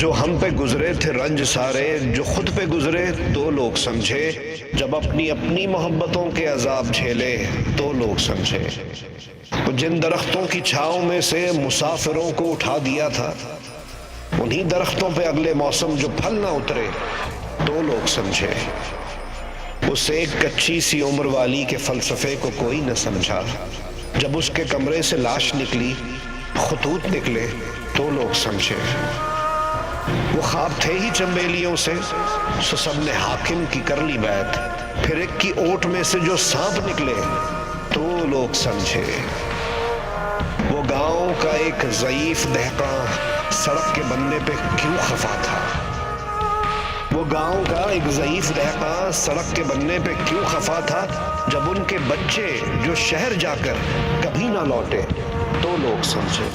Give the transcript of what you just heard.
जो हम पे गुजरे थे रंज सारे, जो खुद पे गुजरे तो लोग समझे। जब अपनी अपनी मोहब्बतों के अजाब झेले तो लोग समझे। तो जिन दरख्तों की छाओं में से मुसाफिरों को उठा दिया था, उन्हीं दरख्तों पे अगले मौसम जो फल ना उतरे तो लोग समझे। उस एक कच्ची सी उम्र वाली के फलसफे को कोई न समझा। जब उसके कमरे से लाश निकली, खतूत निकले तो लोग समझे। वो ख्वाब थे ही चंबेलियों से, सो सबने हाकिम की कर ली बैत। फिर एक की ओट में से जो सांप निकले तो लोग समझे। वो गाँव का एक जयीफ दहका सड़क के बनने पे क्यों खफा था? वो गाँव का एक जयीफ दहका सड़क के बनने पे क्यों खफा था? जब उनके बच्चे जो शहर जाकर कभी ना लौटे तो लोग समझे।